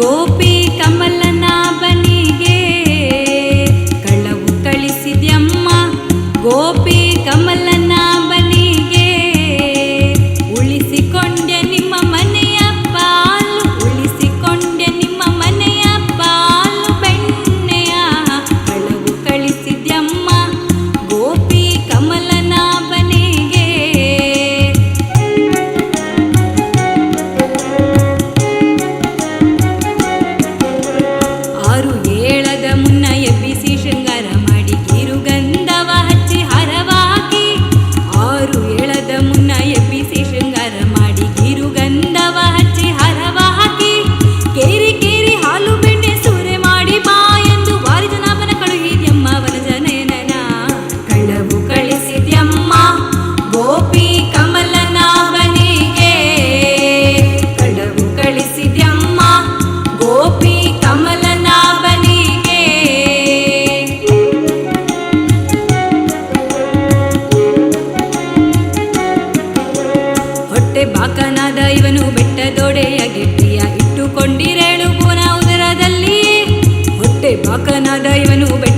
గోపి ಮತ್ತೆ ಬಾಕನಾದ ಇವನು ಬೆಟ್ಟದೊಡೆಯ ಗೆಟ್ಟಿಯ ಇಟ್ಟುಕೊಂಡಿರೇಳು ಪುನಃ ಉದರದಲ್ಲಿ. ಮತ್ತೆ ಬಾಕನಾದ ಇವನು ಬೆಟ್ಟ